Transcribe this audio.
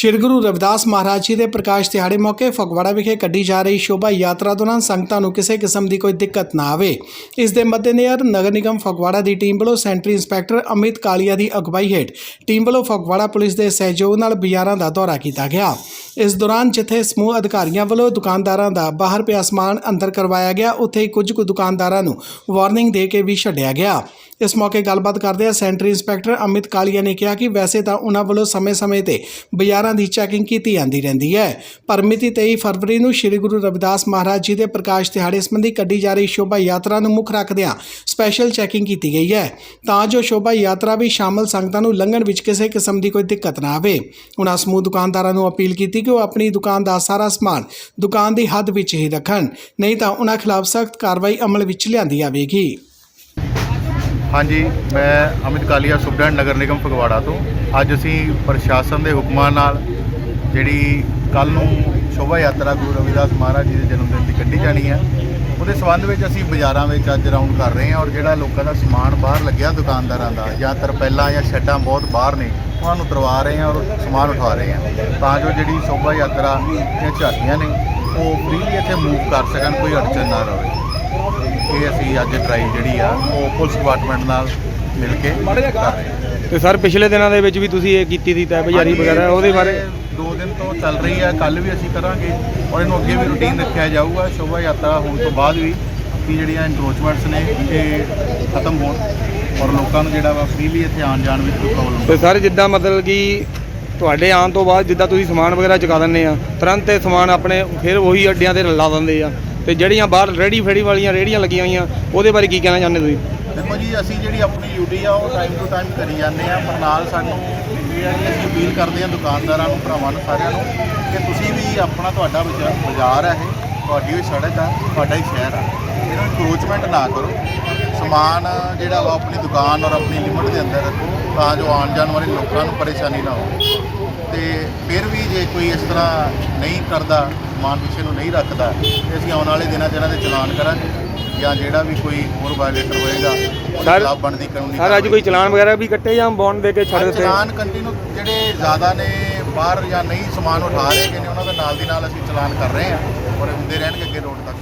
ਸ਼੍ਰੀ ਗੁਰੂ ਰਵਿਦਾਸ ਮਹਾਰਾਜ ਜੀ ਦੇ ਪ੍ਰਕਾਸ਼ ਦਿਹਾੜੇ ਮੌਕੇ ਫਗਵਾੜਾ ਵਿਖੇ ਕੱਢੀ ਜਾ ਰਹੀ ਸ਼ੋਭਾ ਯਾਤਰਾ ਦੌਰਾਨ ਸੰਗਤਾਂ ਨੂੰ ਕਿਸੇ ਕਿਸਮ ਦੀ ਕੋਈ ਦਿੱਕਤ ਨਾ ਆਵੇ। ਇਸ ਦੇ ਮੱਦੇਨਜ਼ਰ ਨਗਰ ਨਿਗਮ ਫਗਵਾੜਾ ਦੀ ਟੀਮ ਵੱਲੋਂ ਸੈਂਟਰੀ ਇੰਸਪੈਕਟਰ ਅਮਿਤ ਕਾਲੀਆ ਦੀ ਅਗਵਾਈ ਹੇਠ ਟੀਮ ਵੱਲੋਂ ਫਗਵਾੜਾ ਪੁਲਿਸ ਦੇ ਸਹਿਯੋਗ ਨਾਲ ਬਾਜ਼ਾਰਾਂ ਦਾ ਦੌਰਾ ਕੀਤਾ ਗਿਆ। ਇਸ ਦੌਰਾਨ ਜਿੱਥੇ ਸਮੂਹ ਅਧਿਕਾਰੀਆਂ ਵੱਲੋਂ ਦੁਕਾਨਦਾਰਾਂ ਦਾ ਬਾਹਰ ਪਿਆ ਸਮਾਨ ਅੰਦਰ ਕਰਵਾਇਆ ਗਿਆ, ਉੱਥੇ ਹੀ ਕੁਝ ਕੁ ਦੁਕਾਨਦਾਰਾਂ ਨੂੰ ਵਾਰਨਿੰਗ ਦੇ ਕੇ ਵੀ ਛੱਡਿਆ ਗਿਆ। ਇਸ ਮੌਕੇ ਗੱਲਬਾਤ ਕਰਦਿਆਂ ਸੈਂਟਰੀ ਇੰਸਪੈਕਟਰ ਅਮਿਤ ਕਾਲੀਆ ਨੇ ਕਿਹਾ ਕਿ ਵੈਸੇ ਤਾਂ ਉਹਨਾਂ ਵੱਲੋਂ ਸਮੇਂ-ਸਮੇਂ ਤੇ ਬਾਜ਼ਾਰਾਂ ਦੀ ਚੈਕਿੰਗ ਕੀਤੀ ਜਾਂਦੀ ਰਹਿੰਦੀ ਹੈ। ਪਰ ਮਿਤੀ 23 ਫਰਵਰੀ ਨੂੰ ਸ੍ਰੀ ਗੁਰੂ ਰਵਿਦਾਸ ਮਹਾਰਾਜ ਜੀ ਦੇ ਪ੍ਰਕਾਸ਼ ਦਿਹਾੜੇ ਸੰਬੰਧੀ ਕੱਢੀ ਜਾ ਰਹੀ ਸ਼ੋਭਾ ਯਾਤਰਾ ਨੂੰ ਮੁੱਖ ਰੱਖਦਿਆਂ ਸਪੈਸ਼ਲ ਚੈਕਿੰਗ ਕੀਤੀ ਗਈ ਹੈ। ਤਾਂ ਜੋ ਸ਼ੋਭਾ ਯਾਤਰਾ ਵੀ ਸ਼ਾਮਲ ਸੰਗਤਾਂ ਨੂੰ ਲੰਘਣ ਵਿੱਚ ਕਿਸੇ ਕਿਸਮ ਦੀ ਕੋਈ ਦਿੱਕਤ ਨਾ ਆਵੇ। ਉਹਨਾਂ ਸਮੂਹ ਦੁਕਾਨਦਾਰਾਂ ਨੂੰ ਅਪੀਲ ਕੀਤੀ ਕਿ ਉਹ ਆਪਣੀ ਦੁਕਾਨ ਦਾ ਸਾਰਾ ਸਮਾਨ ਦੁਕਾਨ ਦੀ ਹੱਦ ਵਿੱਚ ਹੀ ਰੱਖਣ। ਨਹੀਂ ਤਾਂ ਉਹਨਾਂ ਖਿਲਾਫ ਸਖਤ ਕਾਰਵਾਈ ਅਮਲ ਵਿੱਚ ਲਿਆਂਦੀ ਜਾਵੇਗੀ। ਹਾਂਜੀ, ਮੈਂ ਅਮਿਤ ਕਾਲੀਆ ਸੁਬਡੈਂਟ ਨਗਰ ਨਿਗਮ ਫਗਵਾੜਾ ਤੋਂ। ਅੱਜ ਅਸੀਂ ਪ੍ਰਸ਼ਾਸਨ ਦੇ ਹੁਕਮਾਂ ਨਾਲ ਜਿਹੜੀ ਕੱਲ ਨੂੰ ਸ਼ੋਭਾ ਯਾਤਰਾ ਗੁਰੂ ਰਵਿਦਾਸ ਮਹਾਰਾਜ ਜੀ ਦੇ ਜਨਮ ਦਿਨ ਦੀ ਕੱਢੀ ਜਾਣੀ ਹੈ। ਉਹਦੇ ਸੰਬੰਧ ਵਿੱਚ ਅਸੀਂ ਬਾਜ਼ਾਰਾਂ ਵਿੱਚ ਅੱਜ ਰਾਉਂਡ ਕਰ ਰਹੇ ਹਾਂ ਔਰ ਜਿਹੜਾ ਲੋਕਾਂ ਦਾ ਸਮਾਨ ਬਾਹਰ ਲੱਗਿਆ ਦੁਕਾਨਦਾਰਾਂ ਦਾ ਜਾਂ ਤਰਪੈਲਾਂ ਜਾਂ ਛੱਡਾਂ ਬਹੁਤ ਬਾਹਰ ਨੇ, ਉਹਨਾਂ ਨੂੰ ਤਰਵਾ ਰਹੇ ਹਾਂ ਔਰ ਸਮਾਨ ਉਠਾ ਰਹੇ ਹਾਂ। ਤਾਂ ਜੋ ਜਿਹੜੀ ਸ਼ੋਭਾ ਯਾਤਰਾ ਦੀਆਂ ਝਾਕੀਆਂ ਨੇ, ਉਹ ਫ੍ਰੀਲੀ ਇੱਥੇ ਮੂਵ ਕਰ ਸਕਣ, ਕੋਈ ਅੜਚਨ ਨਾ ਰਹੇ ਇਹ ਅਸੀਂ ਅੱਜ ਟਰਾਈ ਜਿਹੜੀ ਆ ਉਹ ਪੁਲਿਸ ਡਿਪਾਰਟਮੈਂਟ ਨਾਲ ਮਿਲ ਕੇ ਕਰ ਰਹੇ ਹਾਂ। ਤੇ ਸਰ ਪਿਛਲੇ ਦਿਨਾਂ ਦੇ ਵਿੱਚ ਵੀ ਤੁਸੀਂ ਇਹ ਕੀਤੀ ਸੀ ਤੈ ਬਜ਼ਾਰੀ ਹਾਂਜੀ, ਵਗੈਰਾ ਉਹਦੇ ਬਾਰੇ? ਦੋ ਦਿਨ ਤੋਂ ਚੱਲ ਰਹੀ ਹੈ ਕੱਲ ਵੀ ਅਸੀਂ ਕਰਾਂਗੇ ਔਰ ਇਹਨੂੰ ਅੱਗੇ ਵੀ ਰੂਟੀਨ ਰੱਖਿਆ ਜਾਊਗਾ ਸ਼ੋਭਾ ਯਾਤਰਾ ਹੋਣ ਤੋਂ ਬਾਅਦ ਵੀ ਕਿ ਜਿਹੜੀਆਂ ਇਨਕਰੋਚਮੈਂਟਸ ਨੇ ਇਹ ਖਤਮ ਹੋਣ ਔਰ ਲੋਕਾਂ ਨੂੰ ਜਿਹੜਾ ਵਾ ਫ੍ਰੀਲੀ ਇੱਥੇ ਆਉਣ ਜਾਣ ਵਿੱਚ ਕੋਈ ਪ੍ਰੋਬਲਮ ਤੇ ਸਰ ਜਿੱਦਾਂ ਮਤਲਬ ਕਿ ਤੁਹਾਡੇ ਆਉਣ ਤੋਂ ਬਾਅਦ ਜਿੱਦਾਂ ਤੁਸੀਂ ਸਮਾਨ ਵਗੈਰਾ ਚੁਕਾ ਦਿੰਦੇ ਆ ਤੁਰੰਤ ਇਹ ਸਮਾਨ ਆਪਣੇ ਫਿਰ ਉਹੀ ਅੱਡਿਆਂ ਤੇ ਲਾ ਦਿੰਦੇ ਆ। ਤੇ ਜਿਹੜੀਆਂ ਬਾਹਰ ਰੇੜੀ ਫੇੜੀ ਵਾਲੀਆਂ ਰੇੜੀਆਂ ਲੱਗੀਆਂ ਹੋਈਆਂ, ਉਹਦੇ ਬਾਰੇ ਕੀ ਕਹਿਣਾ ਚਾਹੁੰਦੇ ਤੁਸੀਂ? ਦੇਖੋ ਜੀ, ਅਸੀਂ ਜਿਹੜੀ ਆਪਣੀ ਡਿਊਟੀ ਆ, ਉਹ ਟਾਈਮ ਟੂ ਟਾਈਮ ਕਰੀ ਜਾਂਦੇ ਆ, ਪਰ ਨਾਲ ਸਾਨੂੰ ਇਹ ਅਸੀਂ ਅਪੀਲ ਕਰਦੇ ਆ ਦੁਕਾਨਦਾਰਾਂ ਨੂੰ, ਭਰਾਵਾਂ ਨੂੰ, ਸਾਰਿਆਂ ਨੂੰ ਕਿ ਤੁਸੀਂ ਵੀ ਆਪਣਾ ਤੁਹਾਡਾ ਬਾਜ਼ਾ- ਬਾਜ਼ਾਰ ਹੈ ਇਹ, ਤੁਹਾਡੀ ਵੀ ਸੜਕ ਆ, ਤੁਹਾਡਾ ਹੀ ਸ਼ਹਿਰ ਆ। ਇਹਨੂੰ ਇਨਕਰੋਚਮੈਂਟ ਨਾ ਕਰੋ। ਸਮਾਨ ਜਿਹੜਾ ਵਾ ਆਪਣੀ ਦੁਕਾਨ ਔਰ ਆਪਣੀ ਲਿਮਟ ਦੇ ਅੰਦਰ ਰੱਖੋ ਤਾਂ ਜੋ ਆਉਣ ਜਾਣ ਵਾਲੇ ਲੋਕਾਂ ਨੂੰ ਪਰੇਸ਼ਾਨੀ ਨਾ ਹੋਵੇ। ਤੇ ਫਿਰ ਵੀ ਜੇ ਕੋਈ ਇਸ ਤਰ੍ਹਾਂ ਨਹੀਂ ਕਰਦਾ ਸਮਾਨ ਪਿੱਛੇ ਨੂੰ ਨਹੀਂ ਰੱਖਦਾ ਤੇ ਅਸੀਂ ਆਉਣ ਵਾਲੇ ਦਿਨਾਂ 'ਚ ਇਹਨਾਂ ਦੇ ਚਲਾਨ ਕਰਾਂਗੇ ਜਾਂ ਜਿਹੜਾ ਵੀ ਕੋਈ ਹੋਰ ਵਾਇਲੇਟਰ ਹੋਏਗਾ ਉਹਦੇ ਖਿਲਾਫ ਬਣਦੀ ਕਾਨੂੰਨੀ ਸਰ ਅੱਜ ਕੋਈ ਚਲਾਨ ਵਗੈਰਾ ਵੀ ਕੱਟੇ ਜਾਂ ਬੌਂਡ ਦੇ ਕੇ ਛੱਡ ਦਿੱਤੇ? ਚਲਾਨ ਕੰਟੀਨਿਊ ਜਿਹੜੇ ਜ਼ਿਆਦਾ ਨੇ ਬਾਹਰ ਜਾਂ ਨਹੀਂ ਸਮਾਨ ਉਠਾ ਰਹੇ ਨੇ ਉਹਨਾਂ ਦੇ ਨਾਲ ਦੀ ਨਾਲ ਅਸੀਂ ਚਲਾਨ ਕਰ ਰਹੇ ਹਾਂ ਔਰ ਹੁੰਦੇ ਰਹਿਣਗੇ ਅੱਗੇ ਰੋਡ ਤੱਕ।